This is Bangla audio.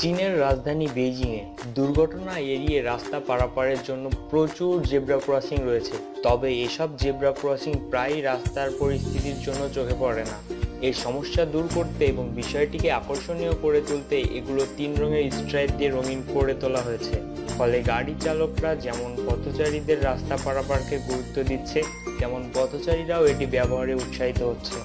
চীনের রাজধানী বেইজিংয়ে দুর্ঘটনা এড়িয়ে রাস্তা পারাপারের জন্য প্রচুর জেব্রা ক্রসিং রয়েছে। তবে এসব জেব্রা ক্রসিং প্রায়ই রাস্তার পরিস্থিতির জন্য চোখে পড়ে না। এই সমস্যা দূর করতে এবং বিষয়টিকে আকর্ষণীয় করে তুলতে এগুলো তিন রঙের স্ট্রাইপ দিয়ে রঙিন করে তোলা হয়েছে। ফলে গাড়ি চালকরা যেমন পথচারীদের রাস্তা পারাপারকে গুরুত্ব দিচ্ছে, তেমন পথচারীরাও এটি ব্যবহারে উৎসাহিত হচ্ছে।